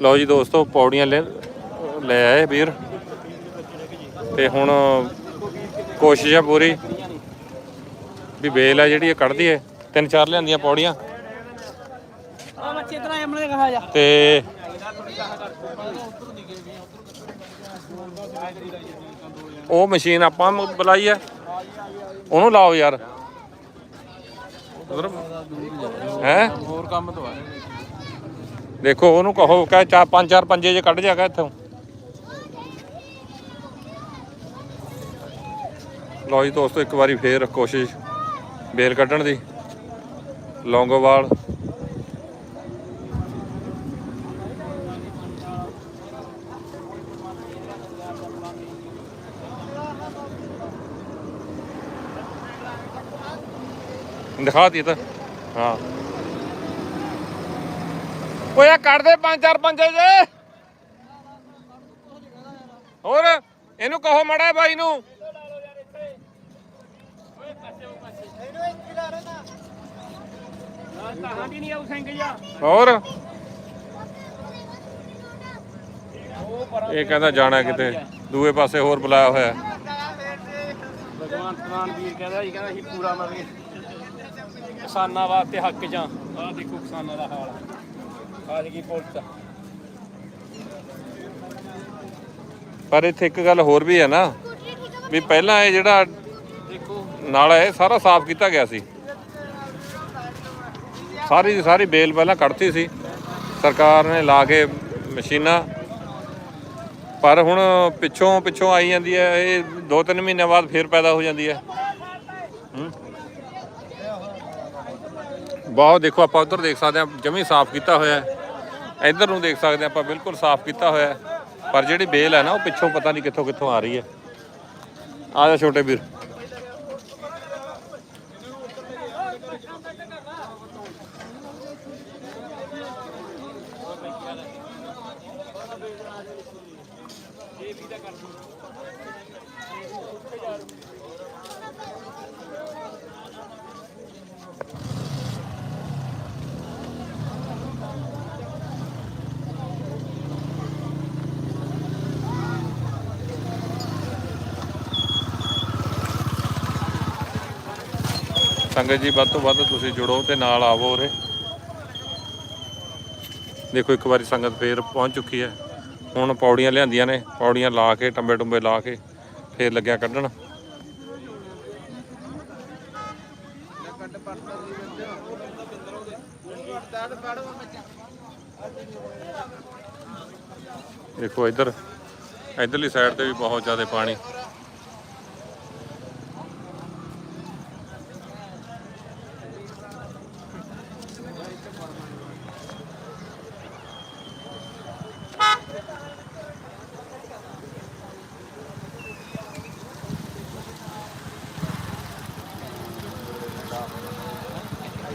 ਲਓ ਜੀ ਦੋਸਤੋ, ਪੌੜੀਆਂ ਲੈ ਲੈ ਆਏ ਵੀਰ। ਤੇ ਹੁਣ ਕੋਸ਼ਿਸ਼ ਆ ਪੂਰੀ ਵੀ ਬੇਲ ਆ ਜਿਹੜੀ, ਇਹ ਕੱਢ ਦਈਏ ਤਿੰਨ ਚਾਰ ਲਿਆਂਦੀਆਂ ਪੌੜੀਆਂ। ਤੇ ਉਹ ਮਸ਼ੀਨ ਆਪਾਂ ਬੁਲਾਈ ਆ। ਉਹਨੂੰ ਲਾਓ ਯਾਰ। ਹੈ ਹੋਰ ਕੰਮ ਤੋਂ ਆ। ਦੇਖੋ ਉਹਨੂੰ ਕਹੋ, ਕਹ ਚਾਰ, ਪੰਜ, ਚਾਰ, ਪੰਜੇ ਜੇ ਕੱਢ ਜਾਗਾ ਇੱਥੋਂ। ਲਓ ਜੀ ਦੋਸਤੋ, ਇੱਕ ਵਾਰੀ ਫੇਰ ਕੋਸ਼ਿਸ਼, ਬੇਲ ਕੱਢਣ ਦੀ। ਲੌਂਗੋਵਾਲ। ਦਿਖਾ ਦੀ ਤਾਂ। ਹਾਂ। ਓਏ ਆ ਕੱਢ ਦੇ ਪੰਜ ਚਾਰ ਪੰਜੇ ਜੇ। ਹੋਰ, ਇਹਨੂੰ ਕਹੋ ਮੜਾ ਬਾਈ ਨੂੰ। ਹੋਰ। ਇਹ ਕਹਿੰਦਾ ਜਾਣਾ ਕਿਤੇ, ਦੂਏ ਪਾਸੇ ਹੋਰ ਬੁਲਾਇਆ ਹੋਇਆ। ਭਗਵਾਨ ਪ੍ਰਾਨ ਵੀਰ ਕਹਿੰਦਾ ਜੀ, ਕਹਿੰਦਾ ਅਸੀਂ ਪੂਰਾ ਮਵੇ ਕਿਸਾਨਾਂ ਵਾਸਤੇ ਹੱਕ ਜਾਂ ਆਹ ਦੇਖੋ ਕਿਸਾਨਾਂ ਦਾ ਹਾਲ। ਪੁਲਿਸ ਪਰ ਇੱਥੇ ਇੱਕ ਗੱਲ ਹੋਰ ਵੀ ਹੈ ਨਾ ਵੀ ਪਹਿਲਾਂ ਇਹ ਜਿਹੜਾ ਦੇਖੋ। ਨਾਲਾ ਹੈ ਸਾਰਾ ਸਾਫ਼ ਕੀਤਾ ਗਿਆ ਸੀ। ਸਾਰੀ ਦੀ ਸਾਰੀ ਬੇਲ ਪਹਿਲਾਂ ਕੱਢਤੀ ਸੀ। ਸਰਕਾਰ ਨੇ ਲਾ ਕੇ ਮਸ਼ੀਨਾਂ। ਪਰ ਹੁਣ ਪਿੱਛੋਂ ਪਿੱਛੋਂ ਆਈ ਜਾਂਦੀ ਹੈ ਇਹ ਦੋ ਤਿੰਨ ਮਹੀਨਿਆਂ ਬਾਅਦ ਫੇਰ ਪੈਦਾ ਹੋ ਜਾਂਦੀ ਹੈ। ਹੂੰ। ਬਹੁਤ ਦੇਖੋ ਆਪਾਂ ਉਧਰ ਦੇਖ ਸਕਦੇ ਹਾਂ ਜਮੀ ਸਾਫ਼ ਕੀਤਾ ਹੋਇਆ ਹੈ। ਇੱਧਰ ਨੂੰ ਦੇਖ ਸਕਦੇ ਹਾਂ ਆਪਾਂ, ਬਿਲਕੁਲ ਸਾਫ਼ ਕੀਤਾ ਹੋਇਆ ਪਰ ਜਿਹੜੀ ਬੇਲ ਹੈ ਨਾ, ਉਹ ਪਿੱਛੋਂ ਪਤਾ ਨਹੀਂ ਕਿੱਥੋਂ ਕਿੱਥੋਂ ਆ ਰਹੀ ਹੈ। ਆ ਜਾ ਛੋਟੇ ਵੀਰ। ਸੰਗਤ ਜੀ, ਵੱਧ ਤੋਂ ਵੱਧ ਤੁਸੀਂ ਜੁੜੋ ਤੇ ਨਾਲ ਆਵੋ ਉਰੇ। ਦੇਖੋ, ਇੱਕ ਵਾਰੀ ਸੰਗਤ ਫੇਰ ਪਹੁੰਚ ਚੁੱਕੀ ਹੈ। ਹੁਣ ਪੌੜੀਆਂ ਲਿਆਂਦੀਆਂ ਨੇ, ਪੌੜੀਆਂ ਲਾ ਕੇ, ਟੰਬੇ ਟੁੰਬੇ ਲਾ ਕੇ ਫੇਰ ਲੱਗਿਆ ਕੱਢਣ। ਦੇਖੋ, ਇੱਧਰ, ਇੱਧਰਲੀ ਸਾਈਡ ਤੇ ਵੀ ਬਹੁਤ ਜ਼ਿਆਦਾ ਪਾਣੀ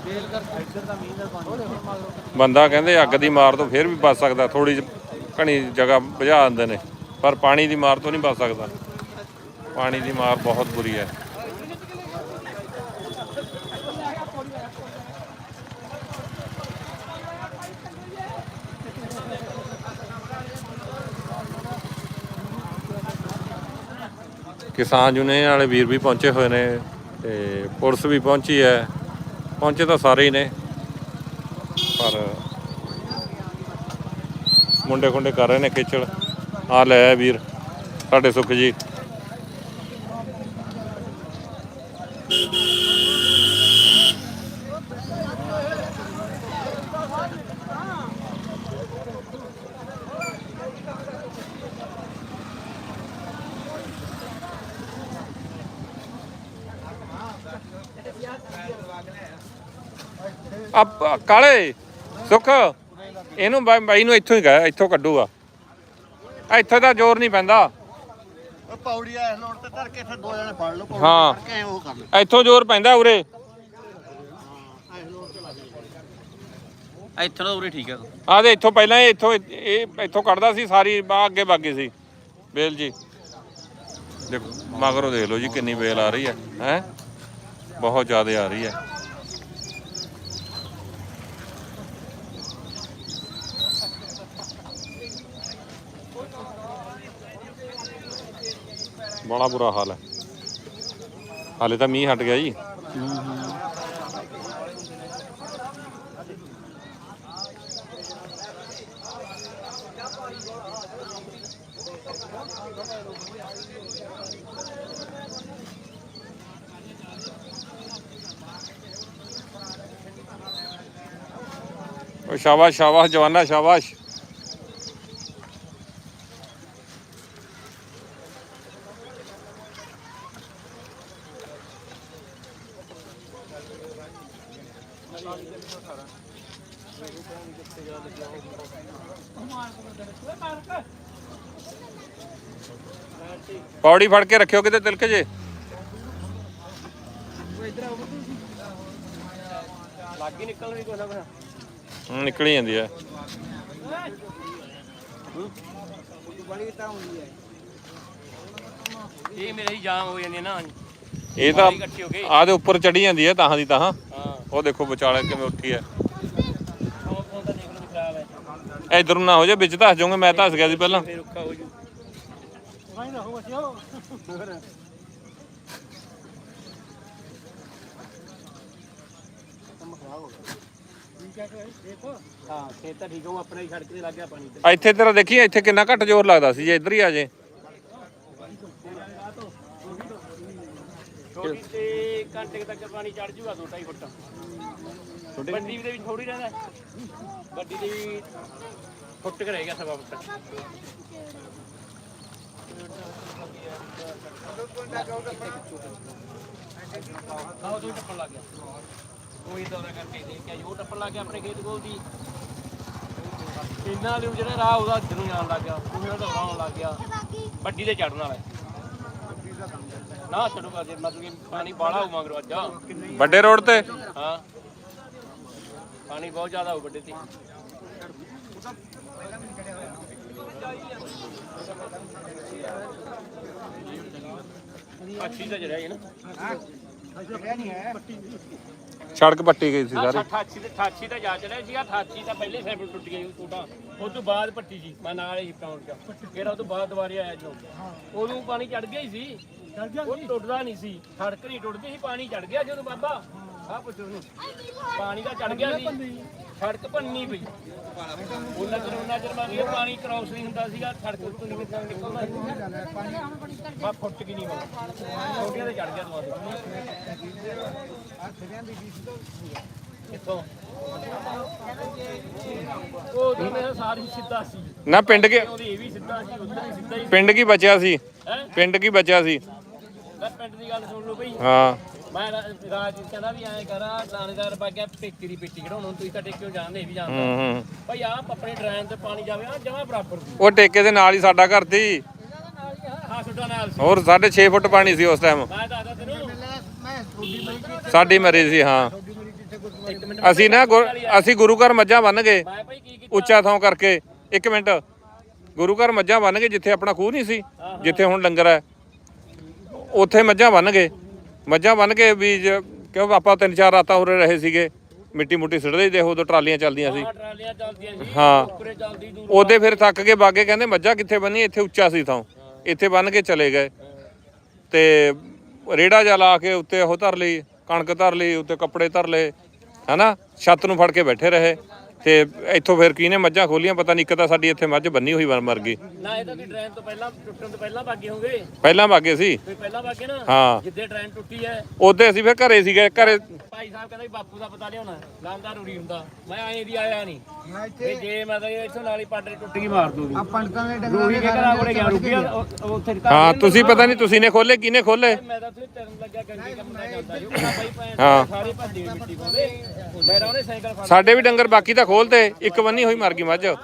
ਬੇਲ ਕਰ ਇੱਧਰ ਦਾ ਮੀਂਹ ਦਾ ਪਾਣੀ ਬੰਦਾ ਕਹਿੰਦੇ ਅੱਗ ਦੀ ਮਾਰ ਤੋਂ ਫਿਰ ਵੀ ਬਚ ਸਕਦਾ ਥੋੜੀ ਜਿਹੀ ਘਣੀ ਜਗ੍ਹਾ ਬੁਝਾ ਦਿੰਦੇ ਨੇ, ਪਰ ਪਾਣੀ ਦੀ ਮਾਰ ਤੋਂ ਨਹੀਂ ਬਚ ਸਕਦਾ। ਪਾਣੀ ਦੀ ਮਾਰ ਬਹੁਤ ਬੁਰੀ ਹੈ। ਕਿਸਾਨ ਯੂਨੀਅਨ ਵਾਲੇ ਵੀਰ ਵੀ ਪਹੁੰਚੇ ਹੋਏ ਨੇ ਤੇ ਪੁਲਿਸ ਵੀ ਪਹੁੰਚੀ ਹੈ। ਪਹੁੰਚੇ ਤਾਂ ਸਾਰੇ ਹੀ ਨੇ ਪਰ ਮੁੰਡੇ ਖੁੰਡੇ ਕਰ ਰਹੇ ਨੇ ਖੇਚਲ। ਆ ਲੈ ਆ ਵੀਰ, ਸਾਡੇ ਸੁੱਖ ਜੀ। ਕਾਲੇ, ਸੁੱਖ। ਇਹਨੂੰ ਬਾਈ ਬਾਈ ਨੂੰ ਇੱਥੋਂ ਹੀ ਗਿਆ ਇੱਥੋਂ ਕੱਢੂਗਾ। ਇੱਥੇ ਤਾਂ ਜ਼ੋਰ ਨਹੀਂ ਪੈਂਦਾ। ਉਹ ਪੌੜੀ ਐ ਲੋੜ ਤੇ ਧਰ ਕੇ ਇੱਥੇ ਦੋ ਜਣੇ ਫੜ ਲਓ ਪੌੜੀ ਹਾਂ। ਫੜ ਕੇ ਉਹ ਕਰ ਲਓ। ਇੱਥੋਂ ਜ਼ੋਰ ਪੈਂਦਾ ਉਰੇ। ਇੱਥੇ ਤਾਂ ਉਰੇ ਠੀਕ ਆ। ਆ ਦੇ ਇੱਥੋਂ ਪਹਿਲਾਂ ਇਹ ਇੱਥੋਂ ਇਹ ਇੱਥੋਂ ਕੱਢਦਾ ਸੀ ਸਾਰੀ ਬਾਹ ਅੱਗੇ ਬਾਗੇ ਸੀ। ਬੇਲ ਜੀ। ਦੇਖੋ ਮਗਰੋਂ ਦੇਖ ਲਓ ਜੀ ਕਿੰਨੀ ਬੇਲ ਆ ਰਹੀ ਹੈ ਹੈ? ਬਹੁਤ ਜ਼ਿਆਦਾ ਆ ਰਹੀ ਹੈ। ਬੜਾ ਬੁਰਾ ਹਾਲ ਹੈ। ਹਾਲੇ ਤਾਂ ਮੀਂਹ ਹਟ ਗਿਆ ਜੀ। ਓ ਸ਼ਾਬਾਸ਼ ਸ਼ਾਬਾਸ਼ ਜਵਾਨਾ, ਸ਼ਾਬਾਸ਼। ਪੌੜੀ ਫੜ ਕੇ ਰੱਖਿਓ ਕਿਤੇ ਤਿਲਕ ਜੇ। ਲੱਗ ਹੀ ਨਿਕਲ ਨਾ ਜਾਂਦੀ ਹੈ ਇਹ ਮੇਰੇ ਹੀ ਜਾਮ ਹੋ ਜਾਂਦੀ ਨਾ। ਇਹ ਤਾਂ ਗਈ। ਆਦੇ ਉੱਪਰ ਚੜੀ ਜਾਂਦੀ ਹੈ ਤਾਹਾਂ ਦੀ ਤਾਹਾਂ। ਉਹ ਦੇਖੋ ਵਿਚਾਲੇ ਕਿਵੇਂ ਉੱਠੀ ਹੈ। ਇਧਰ ਨੂੰ ਨਾ ਹੋ ਜਾ ਵਿੱਚ ਧੱਸ ਜਾਓਗੇ ਮੈਂ ਧੱਸ ਗਿਆ ਸੀ ਪਹਿਲਾਂ। ਫੇਰ ਔਖਾ ਹੋ ਜੂ ਵਾਈ ਨਾ ਹੋ ਬਸਿਓ ਹਾਂ ਖੇਤ ਤਾਂ ਠੀਕ ਹੋ ਆਪਣਾ ਹੀ ਸੜਕ ਤੇ ਲੱਗ ਗਿਆ ਪਾਣੀ ਤੇ ਇੱਥੇ ਤੇਰਾ ਦੇਖੀ ਇੱਥੇ ਕਿੰਨਾ ਘੱਟ ਜ਼ੋਰ ਲੱਗਦਾ ਸੀ ਜੇ ਇੱਧਰ ਹੀ ਆ ਜੇ। ਛੋਟੀ ਤੇ ਘੰਟੇ ਕੁ ਤੱਕ ਪਾਣੀ ਚੜ ਜੂਗਾ ਦੋ ਢਾਈ ਫੁੱਟ। ਵੱਡੀ ਦੇ ਵਿੱਚ ਥੋੜੀ ਰਹਿੰਦਾ। ਹੈ। ਵੱਡੀ ਦੇ ਵੀ ਫੁੱਟ ਕੁ ਰਹੇਗਾ ਸਵਾ ਫੁੱਟ। ਹਾਂ ਉਹ ਟੱਪਣ ਲੱਗ ਗਿਆ। ਉਹੀ ਦੌਰਾ ਕਰਕੇ ਦੇਖ ਕੇ ਆਈ, ਉਹ ਟੱਪਣ ਲੱਗ ਗਿਆ ਆਪਣੇ ਖੇਤ ਕੋਲ ਦੀ ਇਹਨਾਂ ਨੂੰ ਜਿਹੜਾ ਰਾਹ ਉਹਦਾ ਇੱਧਰ ਨੂੰ ਜਾਣ ਲੱਗ ਗਿਆ। ਉਹ ਦੌਰਾ ਆਉਣ ਲੱਗ ਗਿਆ। ਵੱਡੀ ਤੇ ਚੜਨ ਵਾਲਾ। ਨਾ ਛੱਡੂਗਾ ਜੇ ਮਤਲਬ ਕਿ ਪਾਣੀ ਬਾਹਲਾ ਹੋਊ ਮਗਰੋਂ ਅੱਜ। ਵੱਡੇ ਰੋਡ ਤੇ? ਹਾਂ। ਪਾਣੀ ਬਹੁਤ ਜ਼ਿਆਦਾ ਹੋ ਵੱਡੇ ਤੇ। ਅੱਛੀ ਤਾਂ ਜਿਹੜਾ ਹੈ ਨਾ। ਸੜਕ ਪੱਟੀ ਗਈ ਸੀ ਸਾਰੀ। 88 ਤੇ 88 ਤਾਂ ਜਾ ਚੜਿਆ ਸੀਗਾ 88 ਤਾਂ ਪਹਿਲੇ ਸਾਈਡ ਟੁੱਟ ਗਿਆ ਸੀ ਟੋਟਾ। ਉਸ ਤੋਂ ਬਾਅਦ ਪੱਟੀ ਸੀ ਮੈਂ ਨਾਲ ਹੀ ਪਾਉਣ ਚ ਫਿਰ ਉਹ ਤੋਂ ਬਾਅਦ ਦੁਬਾਰੇ ਆਇਆ ਜਦੋਂ। ਉਦੋਂ ਪਾਣੀ ਚੜ ਗਿਆ ਹੀ ਸੀ। ਉਹ ਟੁੱਟਦਾ ਨਹੀਂ ਸੀ। ਸੜਕ ਨਹੀਂ ਟੁੱਟਦੀ ਸੀ ਪਾਣੀ ਚੜ ਗਿਆ ਜਦੋਂ ਬਾਬਾ। ਆਹ ਪੁੱਛੋ ਪਾਣੀ ਤਾਂ ਚੜ ਗਿਆ ਸੀ। ਸੜਕ ਭੰਨੀ ਪਈ। ਉਹਨਾਂ ਚਿਰ ਉਹਨਾਂ ਚਿਰ ਲਿਆ ਪਾਣੀ ਕ੍ਰਾਸ ਨਹੀਂ ਹੁੰਦਾ ਸੀਗਾ ਸੜਕ ਨਹੀਂ ਨਿਕਲਦਾ ਨਿਕਲਦਾ ਬਾ ਫੁੱਟ ਕੀ ਨਹੀਂ ਹੋਣਾ ਛੋਟੀਆਂ ਤੇ ਚੜ ਗਿਆ ਦੁਬਾਰਾ ਕਿੱਥੋਂ? ਉਹ ਤਾਂ ਮੇਰਾ ਸਾਰੀ ਸਿੱਧਾ ਸੀ। ਨਾ ਪਿੰਡ ਕੀ ਉਹਦੀ ਇਹ ਵੀ ਸਿੱਧਾ ਸੀ ਉਧਰ ਵੀ ਸਿੱਧਾ ਹੀ ਪਿੰਡ ਕੀ ਬਚਿਆ ਸੀ? ਪਿੰਡ ਕੀ ਬਚਿਆ ਸੀ? ਪਿੰਡ ਦੀ ਗੱਲ ਸੁਣ ਲਓ ਬਈ। ਹਾਂ। ਮੈਂ ਰਾ- ਰਾਜ ਕਹਿੰਦਾ ਵੀ ਐਂ ਕਰਾਂ ਲਾਣੇਦਾਰ ਬਾਗਿਆ ਪੇਟੀ ਦੀ ਪੇਟੀ ਕਢਾਉਣ ਨੂੰ ਤੁਸੀਂ ਤਾਂ ਟੇਕਿਓ ਜਾਣਦੇ ਵੀ ਜਾਣਦਾ। ਹੂੰ ਹੂੰ। ਭਾਈ ਆਪ ਆਪਣੇ ਡਰੈਨ ਤੇ ਪਾਣੀ ਜਾਵੇ ਆ ਜਮਾ ਬਰਾਬਰ ਦੀ ਉਹ ਟੇਕੇ ਦੇ ਨਾਲ ਹੀ ਸਾਡਾ ਘਰ ਸੀ। ਹਾਂ ਸੁੱਡਾ ਨਾਲ ਸੀ। ਹੋਰ 6.5 ਫੁੱਟ ਪਾਣੀ ਸੀ ਉਸ ਟਾਈਮ ਮੈਂ ਦੱਸਦਾ ਤੈਨੂੰ। ਸਾਡੀ ਮਰੀ ਸੀ ਹਾਂ। ਇੱਕ ਮਿੰਟ ਅਸੀਂ ਨਾ ਗੁਰ- ਅਸੀਂ ਗੁਰੂ ਘਰ ਮੱਝਾਂ ਬੰਨ ਗਏ ਮੈਂ ਭਾਈ ਕੀ ਕੀਤਾ? ਉੱਚਾ ਥਾਂ ਕਰਕੇ। ਇੱਕ ਮਿੰਟ। ਗੁਰੂ ਘਰ ਮੱਝਾਂ ਬੰਨ ਗਏ ਜਿੱਥੇ ਆਪਣਾ ਖੂਹ ਨਹੀਂ ਸੀ ਜਿੱਥੇ ਹੁਣ ਲੰਗਰ ਹੈ। ਉੱਥੇ ਮੱਝਾਂ ਬੰਨ ਗਏ। ਮੱਝਾਂ ਬੰਨ ਕੇ ਵੀ ਜ- ਕਿਉਂ ਆਪਾਂ ਤਿੰਨ ਚਾਰ ਰਾਤਾਂ ਉਰੇ ਰਹੇ ਸੀਗੇ ਮਿੱਟੀ ਮੁੱਟੀ ਸਿੱਟਦੇ ਹੀ ਦੇਖੋ ਉਦੋਂ ਟਰਾਲੀਆਂ ਚੱਲਦੀਆਂ ਸੀ। ਟਰਾਲੀਆਂ ਚੱਲਦੀਆਂ ਸੀ ਹਾਂ। ਉੱਪਰੇ ਚੱਲਦੀ ਦੂਰ ਉਹਦੇ ਫਿਰ ਥੱਕ ਕੇ ਬਾਗੇ ਕਹਿੰਦੇ ਮੱਝਾਂ ਕਿੱਥੇ ਬੰਨੀ ਇੱਥੇ ਉੱਚਾ ਸੀ ਥਾਂ। ਇੱਥੇ ਬੰਨ ਕੇ ਚਲੇ ਗਏ। ਤੇ ਰੇੜਾ ਜਾ ਲਾ ਕੇ ਉੱਤੇ ਉਹ ਧਰ ਲਈ ਕਣਕ ਧਰ ਲਈ ਉੱਤੇ ਕੱਪੜੇ ਧਰ ਲਏ ਹਨਾ? ਛੱਤ ਨੂੰ ਫੜ ਕੇ ਬੈਠੇ ਰਹੇ। ਤੇ ਇੱਥੋਂ ਫਿਰ ਕਿਹਨੇ ਮੱਝਾਂ ਖੋਲੀਆਂ ਪਤਾ ਨਹੀਂ ਇੱਕ ਤਾਂ ਸਾਡੀ ਇੱਥੇ ਮੱਝ ਬੰਨੀ ਹੋਈ ਮਰ- ਮਰ ਗਈ। ਨਾ ਇਹ ਤਾਂ ਵੀ ਡਰੈਨ ਤੋਂ ਪਹਿਲਾਂ ਟੁੱਟਣ ਤੋਂ ਪਹਿਲਾਂ ਬਾਗੇ ਹੋਗੇ। ਪਹਿਲਾਂ ਬਾਗੇ ਸੀ। ਵੀ ਪਹਿਲਾਂ ਬਾਗੇ ਨਾ ਹਾਂ। ਜਿੱਦੇ ਡਰੈਨ ਟੁੱਟੀ ਹੈ। ਉਹਦੇ ਅਸੀਂ ਫਿਰ ਘਰੇ ਸੀਗੇ ਘਰੇ ਭਾਈ ਸਾਹਿਬ ਕਹਿੰਦਾ ਵੀ ਬਾਪੂ ਦਾ ਪਤਾ ਲਿਆਉਣਾ ਲਾਂਦਾ ਰੂੜੀ ਹੁੰਦਾ। ਮੈਂ ਐਂ ਦੀ ਆਇਆ ਨਹੀਂ ਵੀ ਜੇ ਮਤਲਬ ਇੱਥੋਂ ਨਾਲ ਹੀ ਪਾਟਰੀ ਟੁੱਟ ਗਈ ਮਾਰ ਦੋ ਆ ਪੰਡਤਾਂ ਦੇ ਰੂੜੀ ਕੇ ਘਰਾਂ ਕੋਲੇ ਗਿਆ ਰੂਪੀਆ ਉੱਥੇ ਘਰ ਹਾਂ ਦੇ ਤੁਸੀਂ ਪਤਾ ਨਹੀਂ ਤੁਸੀਂ ਨੇ ਖੋਲੇ ਕਿਹਨੇ ਖੋਲੇ? ਮੈਂ ਤਾਂ ਉੱਥੇ ਤਰਨ ਲੱਗਾ ਗੰਗੇ ਕੰਮ ਦਾ ਜਾਂਦਾ ਜੋ ਕਹਿੰਦਾ ਬਾਈ ਭੈਣ ਹਾਂ। ਸਾਰੇ ਭੱਜੇ ਮਿੱਟੀ ਪਾਉਂਦੇ ਮੇਰਾ ਉਹਨੇ ਸਾਈਕਲ ਫੜ ਸਾਡੇ ਵੀ ਡੰਗਰ ਬਾਕੀ ਤਾਂ ਖੋਲਤੇ ਇੱਕ ਬੰਨੀ ਹੋਈ ਮਰ ਗਈ ਮੱਝ। ਹਾਂ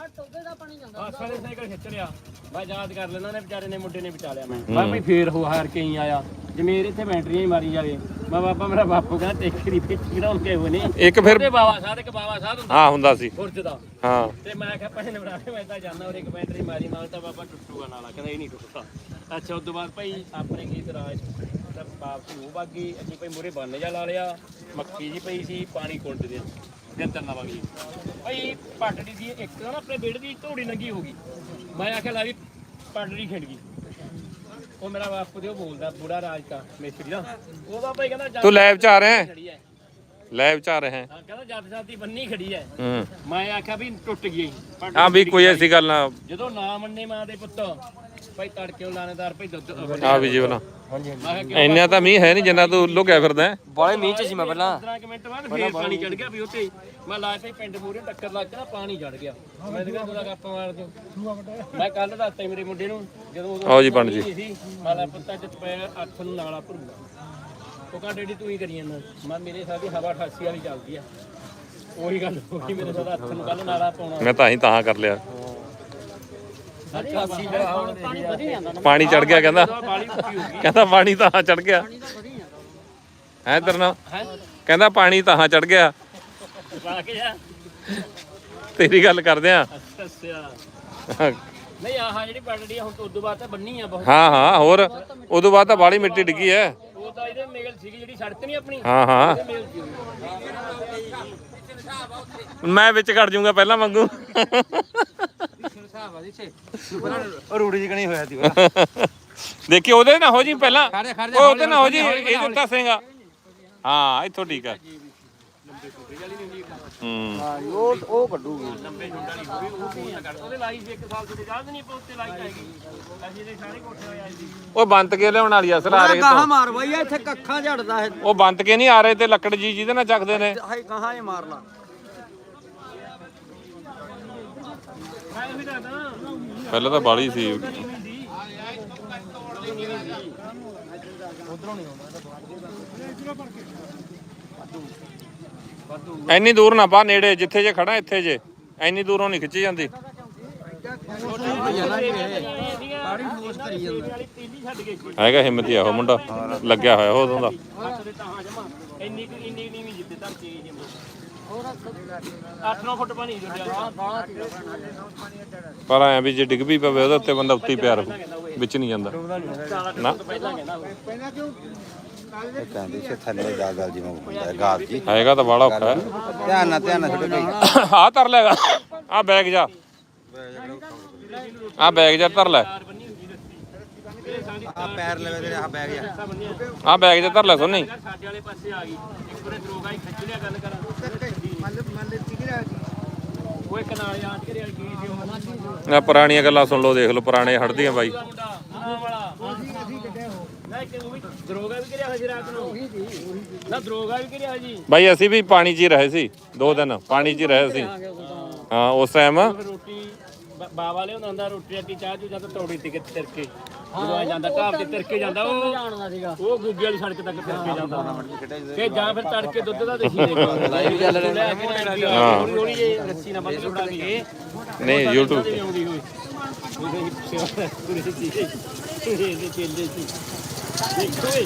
ਸਾਰੇ ਸਾਈਕਲ ਖਿੱਚ ਲਿਆ। ਮੈਂ ਯਾਦ ਕਰ ਲੈਣਾ ਨੇ ਵਿਚਾਰੇ ਨੇ ਮੁੰਡੇ ਨੇ ਬਚਾ ਲਿਆ ਮੈਂ। ਮੈਂ ਵੀ ਫੇਰ ਹੋ ਹਾਰ ਕੇ ਹੀ ਆਇਆ। ਜੇ ਮੇਰੇ ਇੱਥੇ ਬੈਟਰੀਆਂ ਹੀ ਮਾਰੀ ਜਾਵੇ। ਮੈਂ ਬਾਬਾ ਮੇਰਾ ਬਾਪੂ ਕਹਿੰਦਾ ਟੇਕੀ ਦੀ ਪਿੱਛੇ ਘੜਾਉਣ ਕੇ ਹੋਏ ਨੇ। ਇੱਕ ਫਿਰ ਤੇ ਬਾਬਾ ਸਾਧ ਇੱਕ ਬਾਬਾ ਸਾਧ ਹੁੰਦਾ। ਹਾਂ ਹੁੰਦਾ ਸੀ। ਫੁਰਜ ਦਾ। ਹਾਂ। ਤੇ ਮੈਂ ਕਿਹਾ ਭੈਣ ਬਣਾ ਮੈਂ ਤਾਂ ਜਾਣਾ ਔਰ ਇੱਕ ਬੈਟਰੀ ਮਾਰੀ ਨਾਲ ਤਾਂ ਬਾਬਾ ਟੁੱਟੂਗਾ ਨਾਲਾ। ਕਹਿੰਦਾ ਇਹ ਨਹੀਂ ਟੁੱਟਦਾ। ਅੱਛਾ ਉਸ ਤੋਂ ਬਾਅਦ ਭਾਈ ਆਪਣੇ ਖੇਤ ਰਾਜ ਤਾਂ ਵਾਪਸ ਉਹ ਬਾਗੀ ਅਸੀਂ ਭਾਈ ਮੂਰੇ ਬੰਨ ਜਾ ਲਾ ਲਿਆ। ਮੱਕੀ ਜੀ ਪਈ ਸੀ ਪਾਣੀ ਕੁੰਡ ਦੇ ਜੰਤਰ ਨਾ ਵਗੀ ਭਾਈ ਪਟੜੀ ਦੀ ਇੱਕ ਨਾ ਆਪਣੇ ਬੇੜ ਦੀ ਧੋੜੀ ਨੰਗੀ ਹੋ ਗਈ। ਮੈਂ ਆਖਿਆ ਲੈ ਵੀ ਪਟੜੀ ਖਿੰਡ ਗਈ। ਉਹ ਮੇਰਾ ਬਾਪੂ ਤੇ ਉਹ ਬੋਲਦਾ ਬੁੜਾ ਰਾਜ ਦਾ ਮਿਸਤਰੀ ਦਾ। ਉਹਦਾ ਭਾਈ ਕਹਿੰਦਾ ਜੱਟ ਤੂੰ ਲੈਬ ਚ ਆ ਰਿਹਾ ਹੈ। ਖੜੀ ਹੈ। ਲੈਬ ਚ ਆ ਰਿਹਾ ਹੈ। ਹਾਂ, ਕਹਿੰਦਾ ਜੱਟ ਸਾਦੀ ਬੰਨੀ ਖੜੀ ਹੈ। ਹੂੰ। ਮੈਂ ਆਖਿਆ ਵੀ ਟੁੱਟ ਗਈ ਪਰ ਹਾਂ ਵੀ ਕੋਈ ਐਸੀ ਗੱਲ ਨਾ ਜਦੋਂ ਨਾ ਮੰਨੇ ਮਾਂ ਦੇ ਪੁੱਤ ਭਾਈ ਤੜਕੇ ਲਾਣੇਦਾਰ ਭਾਈ ਦੁੱਧ ਆ ਵੀ ਕਿਹਾ ਕਿਉਂ ਇੰਨਾ ਤਾਂ ਮੀਂਹ ਹੈ ਨਹੀਂ ਜਿੰਨਾ ਤੂੰ ਲੁਕਿਆ ਫਿਰਦਾ ਹੈ। ਬਾਲੇ ਮੀਂਹ ਚ ਸੀ ਮੈਂ ਪਹਿਲਾਂ। 15 ਕੁ ਮਿੰਟ ਬਾਅਦ ਫੇਰ ਪਾਣੀ ਚੜ ਗਿਆ ਵੀ ਉੱਤੇ ਮੈਂ ਲਾ ਕੇ ਪਿੰਡ ਮੂਰੇ ਟੱਕਰ ਲੱਗ ਗਿਆ ਪਾਣੀ ਚੜ ਗਿਆ। ਮੈਂ ਤੇ ਕਹਿੰਦਾ ਗੱਪ ਮਾਰ ਦਿਓ। ਮੈਂ ਕੱਲ ਦੱਸਤਾ ਮੇਰੇ ਮੁੰਡੇ ਨੂੰ ਜਦੋਂ ਉਦੋਂ ਆਓ ਜੀ ਪੰਡ ਜੀ। ਸੀ ਮੈਂ ਲਾ ਪੁੱਤਾਂ ਚ ਪੈਰ ਅੱਖ ਨੂੰ ਨਾਲਾ ਭਰੂਗਾ। ਉਹ ਕਹਿੰਦਾ ਡੈਡੀ ਤੂੰ ਹੀ ਕਰੀ ਜਾਂਦਾ। ਮੈਂ ਮੇਰੇ ਸਾਡੀ ਹਵਾ 88 ਵਾਲੀ ਚੱਲਦੀ ਆ। ਉਹੀ ਗੱਲ ਹੋ ਗਈ ਮੇਰੇ ਸਾਡਾ ਅੱਖ ਨੂੰ ਕੱਲ ਨਾਲਾ ਪਾਉਣਾ। ਮੈਂ ਤਾਂ ਹੀ ਤਾਂ ਕਰ ਲਿਆ। 88 ਦਾ ਪਾਣੀ ਵਧੀ ਜਾਂਦਾ ਪਾਣੀ ਚੜ ਗਿਆ ਕਹਿੰਦਾ। ਕਹਿੰਦਾ ਪਾਣੀ ਤਾਂ ਚੜ ਗਿਆ। ਹੈ ਤਰਨਾ ਹੈ? ਕਹਿੰਦਾ ਪਾਣੀ ਤਾਂ ਚੜ ਗਿਆ। ਤੇਰੀ ਗੱਲ ਕਰਦੇ ਆ। ਨਹੀਂ ਆਹ ਜਿਹੜੀ ਪੜੜੀ ਹੁਣ ਤੋਂ ਉਦੋਂ ਬਾਅਦ ਤਾਂ ਬੰਨੀ ਆ ਬਹੁਤ। ਹਾਂ ਹਾਂ ਹੋਰ। ਉਦੋਂ ਬਾਅਦ ਤਾਂ ਬਾਲੀ ਮਿੱਟੀ ਡਿੱਗੀ ਐ। ਉਹ ਤਾਂ ਇਹਦੇ ਮੇਲ ਸੀਗੀ ਜਿਹੜੀ ਸੜਕ ਨਹੀਂ ਆਪਣੀ। ਹਾਂ ਹਾਂ। ਮੈਂ ਵਿੱਚ ਕੱਢ ਜੂੰਗਾ ਪਹਿਲਾਂ ਮੰਗੂ ਰੂੜੀ ਜੀ ਕਣੀ ਹੋਇਆ ਸੀ ਦੇਖੀ ਉਹਦੇ ਨਾ ਹੋ ਜੀ ਪਹਿਲਾਂ। ਉਹ ਉਹਦੇ ਨਾ ਹੋ ਜੀ ਇਹ ਦਿੱਤਾ ਸੇਗਾ। ਹਾਂ ਇੱਥੋਂ ਠੀਕ ਹੈ। ਹੂੰ ਉਹ ਉਹ ਕੱਢੂਗੀ ਲੰਬੇ ਝੁੰਡ ਵਾਲੀ ਹੋਵੇ ਉਹ ਫੋਨ ਕਰ। ਉਹਦੇ ਲਾਈ ਸੀ ਇੱਕ ਸਾਲ ਤੋਂ ਯਾਦ ਨਹੀਂ ਆਪਾਂ ਉੱਤੇ ਲਾਈ ਹੈਗੀ। ਅਸੀਂ ਦੇ ਸਾਰੇ ਕੋਠੇ ਹੋਏ ਆਏ ਸੀ। ਉਹ ਬੰਤ ਕੇ ਲਿਆਉਣ ਵਾਲੀ ਅਸਲ ਆ ਰਹੇ ਗਾਹਾਂ ਤੋਂ। ਮਾਰ ਬਈ ਇੱਥੇ ਕੱਖਾਂ ਝੜਦਾ ਹੈ ਉਹ ਬੰਤ ਕੇ ਨਹੀਂ ਆ ਰਹੇ ਤੇ ਲੱਕੜ ਜੀ ਜਿਹਦੇ ਨਾਲ ਚੱਕਦੇ ਨੇ। ਹਾਏ ਗਾਹਾਂ ਇਹ ਮਾਰ ਲਾ ਮੈਂ ਵੀ ਦੱਸਦਾ ਪਹਿਲਾਂ ਤਾਂ ਬਾਲੀ ਸੀ। ਐਨੀ ਦੂਰ ਨਾ ਪਾ ਨੇੜੇ, ਜਿੱਥੇ ਜੇ ਖੜਾ ਇੱਥੇ ਜੇ। ਐਨੀ ਦੂਰੋਂ ਨਹੀਂ ਖਿੱਚੀ ਜਾਂਦੀ। ਬਾੜੀ ਫੋਰਸ ਕਰੀ ਆ ਉਹ ਮੁੰਡਾ। ਲੱਗਿਆ ਹੋਇਆ ਉਹ ਉਦੋਂ ਦਾ। ਇੰਨੀ ਇੰਨੀ ਨਹੀਂ ਜਿੱਤੇ ਧਰਤੀ ਗਈ 8-9 ਫੁੱਟ ਪਾਣੀ ਜੁੜਿਆ ਪਰ ਐ ਵੀ ਜੇ ਡਿੱਗ ਵੀ ਪਵੇ ਉਹਦੇ ਉੱਤੇ ਬੰਦਾ ਉੱਤੇ ਹੀ ਪਿਆ ਰਹੂ ਵਿੱਚ ਨਹੀਂ ਜਾਂਦਾ। ਨਾ। ਇਹ ਕਹਿੰਦੇ ਸੀ ਥੱਲੇ ਗਾ ਗੱਲ ਜਿਵੇਂ ਹੁੰਦਾ ਹੈ ਗਾਲ ਜੀ। ਹੈਗਾ ਤਾਂ ਬੜਾ ਔਖਾ ਹੈ। ਧਿਆਨ ਨਾਲ ਧਿਆਨ ਨਾਲ ਛੋਟੇ ਭਾਈ ਆ ਧਰ ਲੈਗਾ ਆ ਬੈਗ ਜਾ। ਆ ਬੈਗ ਜਾ ਧਰ ਲੈ। ਆ ਪੈਰ ਲਵੇ ਤੇ ਆ ਬੈਗ ਜਾ। ਆ ਬੈਗ ਜਾ ਧਰ ਲੈ ਸੋਨੀ। ਸਾਡੇ ਵਾਲੇ ਪਾਸੇ ਆ ਗਈ। ਇੱਕ ਵਾਰੇ ਦਰੋਗਾ ਹੀ ਖਿੱਚ ਲਿਆ ਗੱਲ ਕਰਾਂ। ਆ ਪੁਰਾਣੀਆਂ ਗੱਲਾਂ ਸੁਣ ਲਓ, ਦੇਖ ਲਓ, ਪੁਰਾਣੇ ਹੜਦੀਆਂ ਬਾਈ। ਬਾਈ, ਅਸੀਂ ਵੀ ਪਾਣੀ 'ਚ ਹੀ ਰਹੇ ਸੀ, ਦੋ ਦਿਨ, ਪਾਣੀ 'ਚ ਹੀ ਰਹੇ ਸੀ। ਹਾਂ, ਉਸ ਟਾਈਮ ਬਾਬਾ ਲਿਆਉਂਦਾ ਹੁੰਦਾ ਰੋਟੀ ਰਾਟੀ ਚਾਹ ਚੂ ਜਦ ਤੋੜੀ ਤੇ ਕਿਤੇ ਤਿਰ ਕੇ ਜਦੋਂ ਆ ਜਾਂਦਾ ਢਾਬ ਤੇ ਤਿਰ ਕੇ ਜਾਂਦਾ ਉਹ ਉਹ ਗੁੱਗੇ ਵਾਲੀ ਸੜਕ ਤੱਕ ਤਿਰ ਕੇ ਜਾਂਦਾ। ਤੇ ਜਾਂ ਫਿਰ ਤੜਕੇ ਦੁੱਧ ਦਾ ਦੇਸੀ ਦੇ ਕੇ ਲਾਈਵ ਚੱਲ ਰਿਹਾ। ਹੌਲੀ ਹੌਲੀ ਇਹ ਰੱਸੀ ਨਾਲ ਬੰਨ ਫੜਾ ਕੇ ਨਹੀਂ YouTube ਤੇ। ਆਉਂਦੀ ਹੋਈ ਉਹਦੇ ਸੇਵਾ ਤੁਰੇ ਸੀ ਇਹਦੇ ਚੇਲੇ ਸੀ ਦੇਖੋ ਏ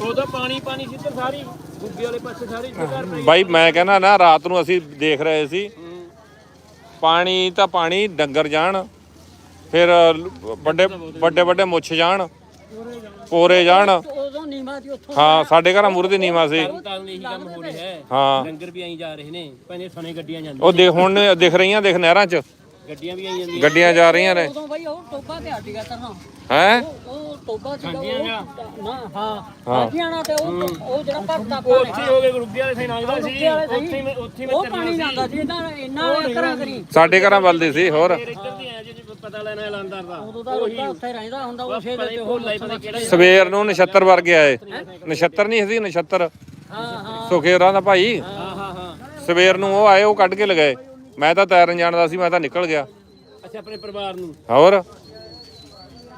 ਉਹਦਾ ਪਾਣੀ ਪਾਣੀ ਸੀ ਤੇ ਸਾਰੀ। ਗੁੱਗੇ ਵਾਲੇ ਪਾਸੇ ਸਾਰੀ ਘਰ ਬਾਈ ਮੈਂ ਕਹਿੰਦਾ ਨਾ ਰਾਤ ਨੂੰ ਅਸੀਂ ਦੇਖ ਰਹੇ ਸੀ। ਪਾਣੀ ਤਾਂ ਪਾਣੀ ਡੰਗਰ ਜਾਣ ਫਿਰ ਵੱਡੇ ਵੱਡੇ ਵੱਡੇ ਮੁੱਛ ਜਾਣ ਪੋਰੇ ਜਾਣ। ਉਦੋਂ ਨੀਮਾ ਦੀ ਉੱਥੋਂ ਹਾਂ ਸਾਡੇ ਘਰਾਂ ਮੂਹਰੇ ਦੀ ਨੀਵਾ ਸੀ। ਤਾਂ ਇਹੀ ਕੰਮ ਹੋ ਰਿਹਾ। ਹੈ। ਹਾਂ ਲੰਗਰ ਵੀ ਆਈ ਜਾ ਰਹੇ ਨੇ ਪਹਿਲੇ ਸਣੇ ਗੱਡੀਆਂ ਜਾਂਦੀਆਂ। ਉਹ ਦੇਖ ਹੁਣ ਦਿਖ ਰਹੀਆਂ ਦੇਖ ਨਹਿਰਾਂ 'ਚ। ਗੱਡੀਆਂ ਵੀ ਆਈ ਜਾਂਦੀਆਂ ਗੱਡੀਆਂ ਜਾ ਰਹੀਆਂ ਨੇ। ਉਦੋਂ ਬਈ ਉਹ ਟੋਬਾ ਤੇ ਹਟ ਗਿਆ ਤਰ੍ਹਾਂ ਹੈ। ਉਹ ਉਹ ਟੋਬਾ ਸੀਗਾ ਉਹ- ਜਾਂ? ਨਾ ਹਾਂ। ਹਾਜੀਆਂ ਨਾਲ ਤੇ ਉਹ ਉਹ ਜਿਹੜਾ ਭਰਤਾ ਉਹ ਉੱਥੇ ਹੋ ਗਏ ਗੁਰੂਗੇ ਵਾਲੇ ਥੇ ਲੰਘਦਾ ਸੀ। ਵਾਲੇ ਉੱਥੇ ਮੈਂ ਉੱਥੇ ਮੈਂ ਉਹ ਪਾਣੀ ਜਾਂਦਾ ਸੀ। ਇਹਨਾਂ ਇੰਨਾ ਕਰਾ ਕਰੀ। ਸਾਡੇ ਘਰਾਂ ਵੱਲਦੀ ਸੀ ਹੋਰ। ਫਿਰ ਇੱਧਰ ਦੀ ਆਇਆ ਜੀ ਪਤਾ ਲੈਣਾ ਐਲਾਨਦਾਰ ਦਾ। ਉਦੋਂ ਦਾ ਲੋਕਾਂ ਉੱਥੇ ਰਹਿੰਦਾ ਹੁੰਦਾ ਉਹ ਲਾਈਫ ਦਾ ਕਿਹੜਾ ਸਵੇਰ ਨੂੰ ਨਛੱਤਰ ਵਰਗੇ ਆਏ। ਨਛੱਤਰ ਨਹੀਂ ਸੀ ਨਛੱਤਰ। ਹਾਂ ਹਾਂ। ਸੁਖੇਰਾਂ ਦਾ ਭਾਈ। ਹਾਂ ਹਾਂ ਹਾਂ। ਸਵੇਰ ਨੂੰ ਉਹ ਆਏ ਉਹ ਕੱਢ ਕੇ ਲਗਾਏ। ਮੈਂ ਤਾਂ ਤੈਰਨ ਜਾਣਦਾ ਸੀ ਮੈਂ ਤਾਂ ਨਿਕਲ ਗਿਆ। ਅੱਛਾ ਆਪਣੇ ਪਰਿਵਾਰ ਨੂੰ? ਹੋਰ?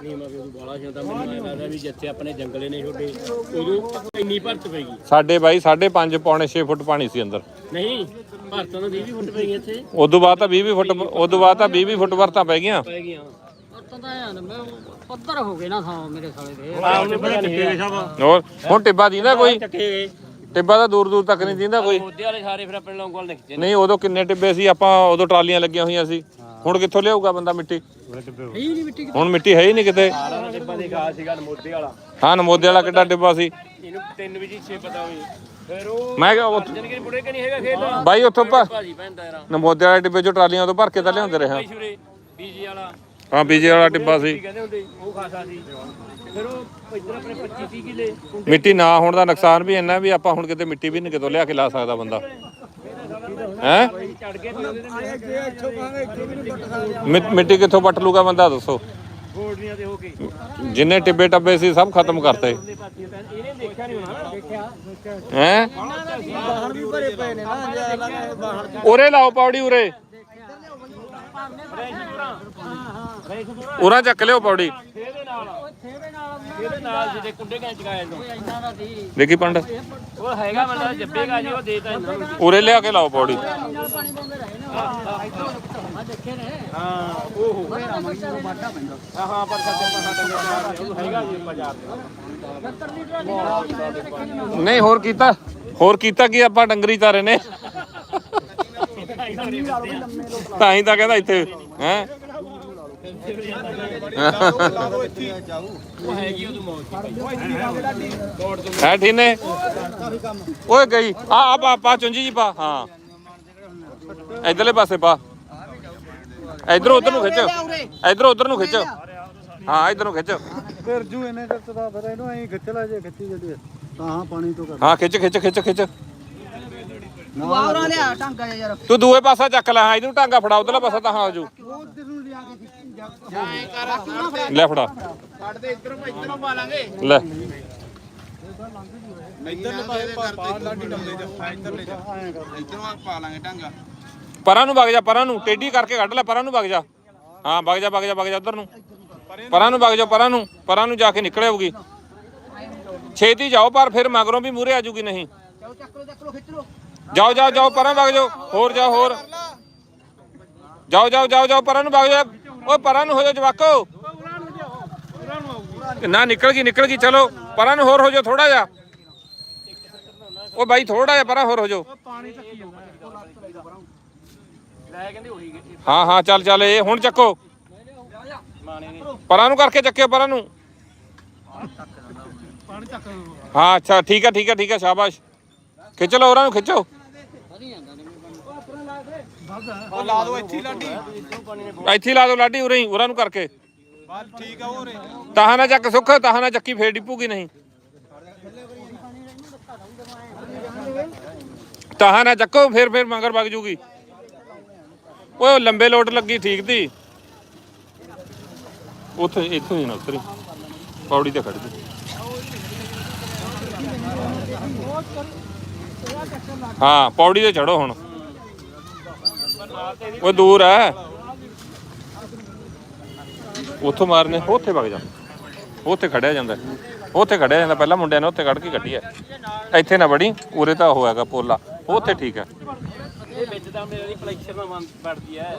ਨਹੀਂ ਮੈਂ ਵੀ ਉਹ ਬਾਲਾ ਜਾਂਦਾ ਮੈਨੂੰ ਐਂ ਲੱਗਦਾ ਵੀ ਜਿੱਥੇ ਆਪਣੇ ਜੰਗਲੇ ਨੇ ਛੋਡੇ ਉਦੋਂ ਇੰਨੀ ਭਰਤ ਪੈਗੀ ਸਾਡੇ ਬਾਈ 5.5 ਪੌਣੇ 6 ਫੁੱਟ ਪਾਣੀ ਸੀ ਅੰਦਰ। ਨਹੀਂ ਭਰਤਾਂ ਨੂੰ 20 ਫੁੱਟ ਪੈਗੀ ਇੱਥੇ। ਉਦੋਂ ਬਾਅਦ ਤਾਂ 20 ਫੁੱਟ ਉਦੋਂ ਬਾਅਦ ਤਾਂ 20 ਫੁੱਟ ਵਰਤਾਂ ਪੈ ਗਈਆਂ। ਪੈ ਗਈਆਂ। ਤਾਂ ਤਾਂ ਯਾਰ ਮੈਂ ਪੱਧਰ ਹੋ ਗਏ ਨਾ ਥਾਂ ਮੇਰੇ ਸਾਲੇ ਦੇ। ਆਹ ਉਹਨੇ ਪਤਾ ਨਹੀਂ ਹੋਰ ਹੁਣ ਟਿੱਬਾ ਦੀਂਦਾ ਕੋਈ? ਚੱਕੇ ਗਏ ਟਿੱਬਾ ਤਾਂ ਦੂਰ ਦੂਰ ਤੱਕ ਨਹੀਂ ਦਿੰਦਾ ਕੋਈ। ਮੋਦੇ ਵਾਲੇ ਸਾਰੇ ਫਿਰ ਆਪਣੇ ਲੋਕਾਂ ਕੋਲ ਨਿਕਜੇ ਨਹੀਂ ਉਦੋਂ ਕਿੰਨੇ ਟਿੱਬੇ ਸੀ ਆਪਾਂ ਉਦੋਂ ਟਰਾਲੀਆਂ ਲੱਗੀਆਂ ਹੋਈਆਂ ਸੀ। ਹੁਣ ਕਿੱਥੋਂ ਲਿਆਊਗਾ ਬੰਦਾ ਮਿੱਟੀ? ਹੀ ਨਹੀਂ ਮਿੱਟੀ ਹੁਣ ਮਿੱਟੀ ਹੈ ਹੀ ਨਹੀਂ ਕਿਤੇ। ਸਾਰਾ ਡੱਬਾ ਦੇ ਗਾ ਸੀਗਾ ਮੋਦੇ ਵਾਲਾ। ਹਾਂ ਨਮੋਦੇ ਵਾਲਾ ਕਿੱਡਾ ਟਿੱਬਾ ਸੀ। ਇਹਨੂੰ ਤਿੰਨ ਵਜੇ ਛੇ ਪਤਾ ਹੋਈ। ਫਿਰ ਉਹ ਮੈਂ ਕਿਹਾ ਉੱਥ- ਜਨ ਕੇ ਬੁੜੇ ਕਿ ਨਹੀਂ ਹੈਗਾ ਖੇਤ? ਬਾਈ ਉੱਥੋਂ ਭਾ- ਭਾਜੀ ਪੈਂਦਾ ਯਾਰ। ਨਮੋਦੇ ਵਾਲੇ ਟਿੱਬੇ ਚੋਂ ਟਰਾਲੀਆਂ ਤੋਂ ਭਰ ਕੇ ਤਾਂ ਲਿਆਉਂਦੇ ਰਹੇ ਹਾਂ। ਭਾਈ ਸ਼ੁਰੇ ਬੀਜੀ ਵਾਲਾ। ਹਾਂ ਬੀਜੇ ਵਾਲਾ ਟਿੱਬਾ ਸੀ। ਕਹਿੰਦੇ ਹੁੰਦੇ? ਉਹ ਖਾਸਾ ਸੀ। ਫਿਰ ਉਹ ਇੱਧਰ ਆਪਣੇ 25 30 ਕਿਲੇ ਮਿੱਟੀ ਨਾ ਹੋਣ ਦਾ ਨੁਕਸਾਨ ਵੀ ਇੰਨਾ ਵੀ ਆਪਾਂ ਹੁਣ ਕਿਤੇ ਮਿੱਟੀ ਵੀ ਨਹੀਂ ਕਿਤੋਂ ਲਿਆ ਕੇ ਲਾ ਸਕਦਾ ਬੰਦਾ। ਹੈ? ਚੜ ਗਏ ਤੇ ਉਹਦੇ ਮਿੱਟੀ ਕਿੱਥੋਂ ਪੱਟ ਲੂਗਾ ਬੰਦਾ ਦੱਸੋ। ਗੋਡਰੀਆਂ ਤੇ ਹੋ ਕੇ। ਜਿੰਨੇ ਟਿੱਬੇ ਟੱਬੇ ਸੀ ਸਭ ਖਤਮ ਕਰਤੇ। ਤਾਂ ਇਹਨੇ ਦੇਖਿਆ ਨਹੀਂ ਹੋਣਾ ਦੇਖਿਆ? ਹੈ? ਬਾਹਰ ਵੀ ਭਰੇ ਪਏ ਨੇ ਨਾ ਬਾਹਰ ਉਰੇ ਲਾਓ ਪੌੜੀ ਉਰੇ। ਉਰਾ ਚੱਕ ਲਿਓ ਪੌੜੀ। ਇਹਦੇ ਨਾਲ ਇਹਦੇ ਨਾਲ ਜਿਹਦੇ ਕੁੰਡੇ ਕਾਂ ਚਗਾਇਆ ਨੂੰ ਇੰਨਾ ਦਾ ਸੀ ਦੇਖੀ ਪੰਡ ਉਹ ਹੈਗਾ ਬੰਦਾ ਜੱਬੇਗਾ ਜੀ ਉਹ ਦੇਤਾ ਇਹਨਾਂ। ਨੂੰ ਉਰੇ ਲਿਆ ਕੇ ਲਾਓ ਪੌੜੀ। ਨਾਲ ਪਾਣੀ ਪਾਉਂਦੇ ਰਹੇ ਨੇ ਮੈਂ ਦੇਖੇ ਨੇ ਹਾਂ ਉਹ ਹੋ ਹਾਂ ਹਾਂ ਪਰ ਸੱਜਣ ਪਸਾ ਟੰਗਿਆ ਉਹ ਹੈਗਾ ਜੀ ਬਾਜ਼ਾਰ ਦੇ 70 ਲੀਟਰ ਦੀ ਨਾਲ ਦੇਖੇ ਨੇ ਨਹੀਂ ਹੋਰ ਕੀਤਾ। ਹੋਰ ਕੀਤਾ ਕੀ ਆਪਾਂ ਡੰਗਰੀ ਚਾਰੇ ਨੇ? ਤਾਂ ਹੀ ਤਾਂ ਕਹਿੰਦਾ ਇੱਥੇ ਹੈ? ਹੈ ਠੀਨੇ? ਓਏ ਗਈ। ਆ ਆ ਪਾ ਪਾ ਚੁੰਜੀ ਜੀ ਪਾ। ਹਾਂ। ਇਧਰਲੇ ਪਾਸੇ ਪਾ। ਇਧਰ ਉਧਰ ਨੂੰ ਖਿੱਚ। ਇਧਰ ਉਧਰ ਨੂੰ ਖਿੱਚ। ਹਾਂ ਇਧਰ ਨੂੰ ਖਿੱਚ। ਫਿਰ ਜੂ ਇਹਨੇ ਕਰਦਾ ਫਿਰ ਇਹਨੂੰ ਐਂ ਖਿੱਚ ਲੈ ਜੇ ਖਿੱਚੀ ਜਦੀ ਤਾਂ ਪਾਣੀ ਤੋਂ ਕਰ। ਹਾਂ ਖਿੱਚ ਖਿੱਚ ਖਿੱਚ ਖਿੱਚ। ਵਾਵਰਾ ਲਿਆ ਟਾਂਗਾ ਯਾਰ। ਤੂੰ ਦੂਏ ਪਾਸਾ ਚੱਕ ਲੈ ਹਾਂ ਇਧਰ ਟਾਂਗਾ ਫੜਾ ਉਧਰਲਾ ਪਾਸਾ ਤਾਂ ਹਾਂ ਆਜੂ ਉਧਰ ਨੂੰ ਲਿਆ ਕੇ ਲੈ। ਫੜਾ ਕੱਢ ਦੇ ਇੱਧਰੋਂ ਇੱਧਰੋਂ ਪਾ ਲਾਂਗੇ ਲੈ ਇੱਧਰ ਨੂੰ ਪਾਏ ਕਰਤੇ ਲਾਡੀ ਡੰਬੇ ਚ ਇੱਧਰ ਲੈ ਜਾ ਇੱਧਰੋਂ ਪਾ ਲਾਂਗੇ ਢੰਗਾ ਪਰਾਂ ਨੂੰ ਵਗ ਜਾ ਪਰਾਂ ਨੂੰ ਟੇਢੀ ਕਰਕੇ ਕੱਢ ਲੈ ਪਰਾਂ ਨੂੰ ਵਗ ਜਾ। ਹਾਂ ਵਗ ਜਾ ਵਗ ਜਾ ਵਗ ਜਾ ਉਧਰ ਨੂੰ। ਪਰਾਂ ਨੂੰ ਵਗ ਜਾ ਪਰਾਂ ਨੂੰ ਪਰਾਂ ਨੂੰ ਜਾ ਕੇ ਨਿਕਲ ਆਊਗੀ। ਛੇਤੀ ਜਾਓ ਪਰ ਫਿਰ ਮਗਰੋਂ ਵੀ ਮੂਰੇ ਆ ਜੂਗੀ ਨਹੀਂ। ਜਾਓ ਜਾਓ ਜਾਓ, ਪਰਾਂ ਵਗ ਜਾਓ। ਹੋਰ ਜਾਓ ਹੋਰ। ਜਾਓ ਜਾਓ ਜਾਓ ਜਾਓ, ਪਰਾਂ ਨੂੰ ਵਗ ਜਾ ਓਏ, ਪਰਾਂ ਨੂੰ ਹੋ ਜਾ ਜਵਾਕੋ। ਨਾ ਨਿਕਲ ਗਈ ਨਿਕਲ ਗਈ। ਚਲੋ, ਪਰਾਂ ਨੂੰ ਹੋਰ ਹੋ ਜਾਓ ਥੋੜਾ ਜਿਹਾ। ਓ ਬਾਈ ਥੋੜਾ ਜਿਹਾ ਪਰਾਂ ਹੋਰ ਹੋ ਜਾਓ। ਹਾਂ ਹਾਂ, ਚੱਲ ਚੱਲ, ਇਹ ਹੁਣ ਚੱਕੋ। ਪਰਾਂ ਨੂੰ ਕਰਕੇ ਚੱਕਿਓ, ਪਰਾਂ ਨੂੰ। ਹਾਂ, ਅੱਛਾ, ਠੀਕ ਹੈ ਠੀਕ ਹੈ ਠੀਕ ਹੈ ਸ਼ਾਬਾਸ਼। ਖਿੱਚ ਲਓ ਉਹਨਾਂ ਨੂੰ ਖਿੱਚੋ। ਉਹ ਲਾ ਦੋ ਇੱਥੇ ਲਾਡੀ। ਇੱਥੇ ਹੀ ਲਾ ਦਿਓ ਲਾਡੀ ਉਰੇ ਹੀ ਉਰਾਂ ਨੂੰ ਕਰਕੇ। ਬਸ ਠੀਕ ਆ ਉਹ ਰੇ ਤਾਹਾਂ ਨਾ ਚੱਕ ਸੁੱਖ ਤਾਹਾਂ ਨਾ ਚੱਕੀ ਫੇਰ ਡਿੱਪੂਗੀ ਨਹੀਂ। ਤਾਹਾਂ ਨਾ ਚੱਕੋ ਫੇਰ ਫੇਰ ਮਗਰ ਵਗ ਜੂਗੀ। ਓਏ ਉਹ ਲੰਬੇ ਲੋਟ ਲੱਗੀ ਠੀਕ ਦੀ ਉੱਥੇ ਇੱਥੋਂ ਹੀ ਨਾ ਉਤਰੀ। ਪੌੜੀ ਤੇ ਖੜ ਜੀ। ਹਾਂ, ਪੌੜੀ ਤੇ ਚੜੋ ਹੁਣ। ਉਹ ਦੂਰ ਹੈ ਉੱਥੋਂ ਮਾਰਨੇ ਉੱਥੇ ਵਗ ਜਾ। ਉੱਥੇ ਖੜਿਆ ਜਾਂਦਾ। ਉੱਥੇ ਖੜਿਆ ਜਾਂਦਾ। ਪਹਿਲਾਂ ਮੁੰਡਿਆਂ ਨੇ ਉੱਥੇ ਕੱਢ ਕੇ ਕੱਢੀ ਹੈ ਇੱਥੇ ਨਾ ਬੜੀ ਉਰੇ ਤਾਂ ਉਹ ਹੈਗਾ ਪੋਲਾ। ਉੱਥੇ ਠੀਕ ਹੈ ਇਹ ਵਿੱਚ ਤਾਂ ਮੇਰੇ ਦੀ ਫਲੈਕਸ਼ਨ ਨਾਲ ਬੰਦ ਪੜਦੀ ਹੈ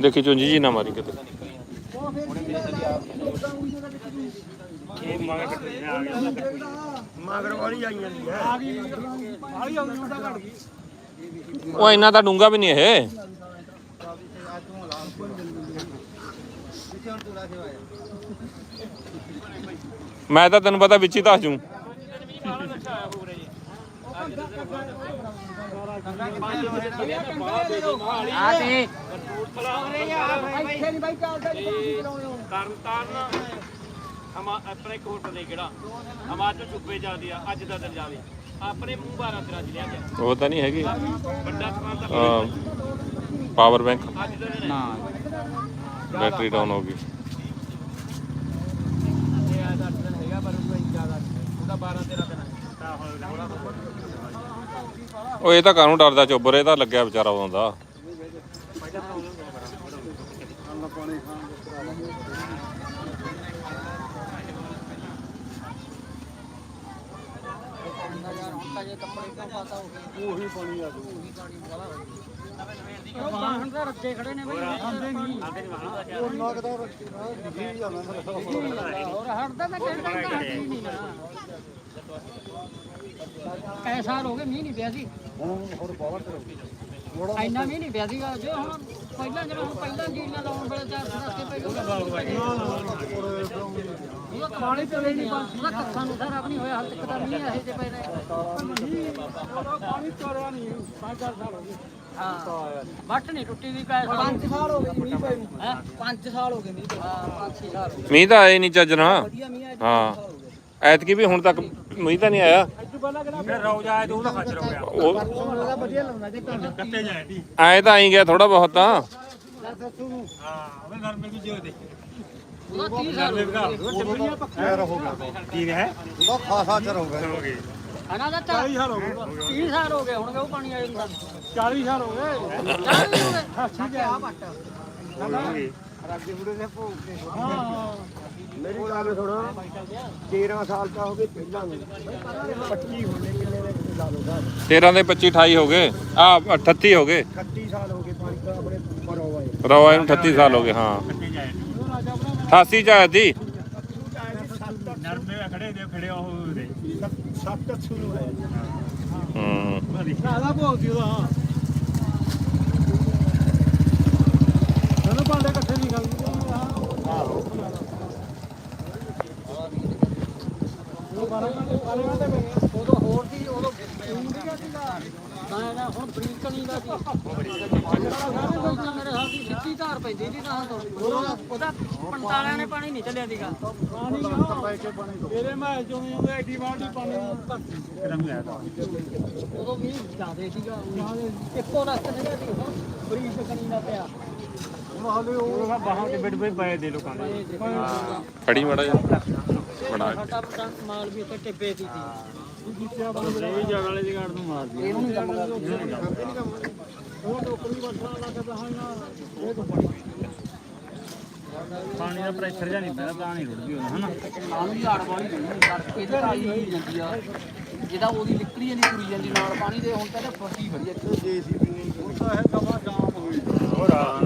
ਦੇਖੀ ਚੁੰਜੀ ਜੀ ਨਾ ਮਾਰੀ ਕਿਤੇ। ਮਗਰ ਵਾਲੀ ਆਈ ਜਾਂਦੀ ਹੈ ਆ ਗਈ ਵਾਲੀ ਆਉਂਦੀ ਉਹਦਾ ਘੜ ਗਈ ਉਹ ਇੰਨਾ ਤਾਂ ਡੂੰਗਾ ਵੀ ਨਹੀਂ ਇਹ। ਮੈਂ ਤਾਂ ਤੈਨੂੰ ਪਤਾ ਵਿੱਚ ਹੀ ਧਸ ਜੂ। ਤਰਨ ਤਾਰਨ ਹਮਾ ਆਪਣੇ ਇੱਕ ਹੋਟਲ ਹੈ ਕਿਹੜਾ ਹਿਮਾਚਲ ਸੂਬੇ ਜਾਂਦੇ ਆ ਅੱਜ ਦਾ ਦਿਨ ਜਾਵੇ ਆਪਣੇ ਮੂੰਹ ਬਾਰਾ ਤੇਰਾ ਗਿਆ ਉਹ ਤਾਂ ਨਹੀਂ ਹੈਗੀ। ਵੱਡਾ ਸਮਾਨ ਤਾਂ ਪਾਵਰ ਬੈਂਕ ਅੱਜ ਦਾ ਦਿਨ ਨਾ। ਬੈਟਰੀ ਡਾਊਨ ਹੋ ਗਈ। ਇਹ ਆ ਦਾ ਦਿਨ ਹੈਗਾ ਪਰ ਉਹ ਜ਼ਿਆਦਾ ਉਹਦਾ 12 13 ਦਿਨ ਹੈ ਉਹ ਇਹ ਤਾਂ ਕਾਹਨੂੰ ਡਰਦਾ ਚੁੱਪ ਰਿਹਾ ਇਹ ਤਾਂ ਲੱਗਿਆ ਵਿਚਾਰਾ ਉਦੋਂ ਦਾ ਬਾਹਣ ਦਾ ਰੱਜੇ ਖੜੇ ਨੇ ਬਈ। ਆਉਂਦੇ ਨਹੀਂ। ਹੋਰ ਹਟਦਾ ਤਾਂ ਕਹਿੰਦਾ ਹਟਦੀ ਨਹੀਂ ਨਾ। ਕੈ ਸਾਲ ਹੋ ਗਏ ਮੀਂਹ ਨਹੀਂ ਪਿਆ ਸੀ ਇੰਨਾ ਵੀ ਨਹੀਂ ਪਿਆ ਸੀਗਾ ਜੇ ਹੁਣ ਪਹਿਲਾਂ ਜਿਹੜਾ ਹੁਣ ਪਹਿਲਾਂ ਜੀਰੀਆਂ ਲਾਉਣ ਵੇਲੇ ਚਾਰ ਸਦੱਸੇ ਪਹਿਲਾਂ ਉਹ ਪਾਣੀ ਤੇ ਨਹੀਂ ਉਹਦਾ ਕੱਖਾਂ ਨੂੰ ਸਾਰਾ ਆਪਣੀ ਹੋਇਆ ਹਾਲ ਤੱਕ ਤਾਂ ਨਹੀਂ ਇਹ ਜੇ ਪੈ ਰਹੇ। ਪਾਣੀ ਚੋਰਿਆ ਨਹੀਂ 5-4 ਸਾਲ ਹੋ ਗਏ। ਹਾਂ ਵੱਟ ਨਹੀਂ ਟੁੱਟੀ ਦੀ ਕੈ 5 ਸਾਲ ਹੋ ਗਏ ਮੀਂਹ ਪਏ ਨੂੰ। ਹੈ? 5 ਸਾਲ ਹੋ ਗਏ ਮੀਂਹ ਪਏ ਹਾਂ। 5 ਸਾਲ ਹੋ ਗਏ। ਮੀਂਹ ਤਾਂ ਆਏ ਨਹੀਂ ਚੱਜਣਾ ਵਧੀਆ ਮੀਂਹ ਆਇਆ ਹਾਂ। ਐਤਕੀ ਵੀ ਹੁਣ ਤੱਕ ਮੀਂਹ ਤਾਂ ਨਹੀਂ ਆਇਆ। ਉਹ ਵਧੀਆ ਲਾਉਂਦਾ ਜੇ ਕੱਟੇ ਜਾਏ ਆਏ ਤਾਂ ਆਈ ਗਿਆ ਥੋੜਾ ਬਹੁਤ ਤਾਂ। ਉਹਦਾ 30 ਸਾਲ ਹੋ ਗਏ ਫੇਰ ਹੋ। ਗਿਆ ਉਹਦਾ ਖਾਸਾ ਚਿਰ ਹੋ ਗਿਆ ਹਨਾ ਦਾ 40 ਸਾਲ ਹੋ ਗਏ। 30 ਸਾਲ ਹੋ ਗਏ ਹੁਣ ਉਹ ਪਾਣੀ ਆਏ ਨੂੰ? 40 ਸਾਲ ਹੋ ਗਏ। 40 ਹੋ ਗਏ? ਠੀਕ ਹੈ। ਆ ਬੱਟ ਮੇਰੀ ਗੱਲ ਸੁਣੋ 13 ਸਾਲ ਦਾ ਹੋ ਗਏ ਪਹਿਲਾਂ ਨੂੰ। 25 ਹੋਣੇ ਕਿੰਨੇ ਦੇ ਲਾ ਲਓ ਸਾਹਿਬ 13 ਦੇ 25 28 ਹੋ ਗਏ। ਆ 38 ਹੋ ਗਏ। 31 ਸਾਲ ਹੋ ਗਏ ਪਾਣੀ ਦਾ ਆਪਣੇ ਪਰੋ ਆਏ। ਰਵਾਏ ਨੂੰ 38 ਸਾਲ ਹੋ ਗਏ ਹਾਂ। 88 ਚ ਆਇਆ ਸੀ। ਨਰਮੇ ਖੜੇ ਦੇ ਖੜੇ ਉਹ ਦੇ। ਸੱਤ ਸ਼ੁਰੂ ਹੈ। ਹੂੰ ਸਾਦਾ ਭੋਗਦੀ ਉਹਦਾ ਹਾਂ ਸਾਨੂੰ ਭਾਂਡੇ ਇਕੱਠੇ ਨਹੀਂ ਖਾਂਦੇ ਉਦੋਂ ਹੋਰ ਸੀ ਉਦੋਂ ਇੰਡੀਆ ਸੀਗਾ ਨਾ ਨਾ ਹੁਣ ਬਰੀਕ ਨਹੀਂ ਦਾ ਸੀ ਉਦੋਂ ਮੇਰੇ ਸਾਹ ਦੀ ਸਿੱਧੀ ਧਾਰ ਪੈਂਦੀ ਸੀ ਨਾ ਤੋਂ ਉਦੋਂ ਉਹਦਾ 45 ਨੇ ਪਾਣੀ ਨਹੀਂ ਚੱਲਿਆ ਸੀਗਾ ਪਾਣੀ ਨਾ ਤੇਰੇ ਮੈਂ ਚੋਂ ਉਹਦੇ ਐਡੀ ਵਾਲੀ ਪਾਣੀ ਧਰਤੀ ਰੰਗ ਆਇਆ ਉਦੋਂ ਵੀ ਜ਼ਿਆਦੇ ਸੀਗਾ ਇੱਕੋ ਰਸਤੇ ਸੀਗਾ ਸੀ ਹੁਣ ਬਰੀਕ ਕਣੀ ਦਾ ਪਿਆ ਉਹ ਬਾਹਾਂ ਤੇ ਬਿੜ ਬਿੜ ਪਏ ਦੇ ਲੋਕਾਂ ਦੇ ਫੜੀ ਮੜਾ ਜਾ ਬੜਾ ਸਾਡਾ ਪਟਾ ਮਾਲ ਵੀ ਉੱਤੇ ਟਿੱਬੇ ਦੀ ਸੀ। ਇਹ ਜੜ ਵਾਲੇ ਦੀ ਗਾੜ ਨੂੰ ਮਾਰਦੀ ਇਹਨੂੰ ਨਹੀਂ ਕੰਮ ਕਰਦੀ ਉਹ ਟੋਕਰੀ ਵਰਤਣ ਲੱਗ ਪਿਆ ਨਾ ਇਹ ਤੋਂ ਪਾਣੀ ਦਾ ਪ੍ਰੈਸ਼ਰ ਜਾਂ ਨਹੀਂ ਪੈਂਦਾ ਤਾਂ ਨਹੀਂ ਰੁੜਦੀ ਉਹ ਹਨਾ? ਪਾਣੀ ਝਾੜ ਵਾਲੀ ਨਹੀਂ ਤੜਕੇ ਤੇ ਆਈ ਹੋਈ ਜਾਂਦੀ ਆ। ਜਿਹਦਾ ਉਹਦੀ ਨਿਕਲੀ ਜਾਂਦੀ ਤੁਰੀ ਜਾਂਦੀ ਨਾਲ ਪਾਣੀ ਦੇ ਹੁਣ ਤਾਂ ਇਹਦਾ ਫਸੀ ਖੜੀ ਆ ਜੀਸੀਬੀ ਨਹੀਂ ਹੁਣ ਤਾਂ ਇਹ ਕਮਾ ਜਾਮ ਹੋਈ ਹੋਰ ਆ।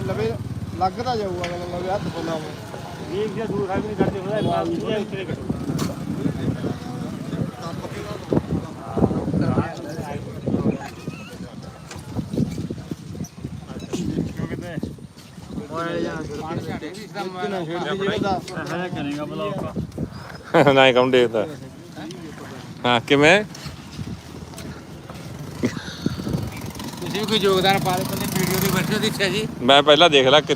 ਲਵੇ ਲੱਗਦਾ ਜਾਊਗਾ ਲਵੇ ਹੱਥ ਪੋਲਾ ਇਹ ਜੇ ਦੂਰ ਸਾਹਿਬ ਨਹੀਂ ਕਰਦੇ ਉਹਦਾ ਬਾਅਦ ਇਹ ਉੱਤੇ ਕੱਟੋ ਹੈ ਕਰੇਗਾ ਬਲੌਕ ਨਾ ਕੰਮ ਦੇਖਦਾ। ਹਾਂ ਕਿਵੇਂ? ਵੀ ਕੋਈ ਯੋਗਦਾਨ ਪਾ ਦਿਓ ਤੁਸੀਂ ਵੀਡੀਓ ਦੀ ਵਰਤੋਂ ਦੇਖਿਆ ਜੀ। ਮੈਂ ਪਹਿਲਾਂ ਦੇਖ ਲਾ ਕਿ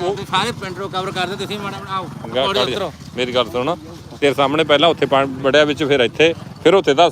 ਉਹ ਸਾਰੇ ਪਿੰਡ ਨੂੰ ਕਵਰ ਕਰਦੇ ਤੁਸੀਂ ਮਾੜਾ ਮਾੜਾ ਆਓ। ਉਤਰੋ। ਮੇਰੀ ਗੱਲ ਸੁਣ। ਤੇਰੇ ਸਾਹਮਣੇ ਪਹਿਲਾਂ ਉੱਥੇ ਵੜਿਆ ਵਿੱਚ ਫਿਰ ਇੱਥੇ ਫਿਰ ਉੱਥੇ ਦੱਸ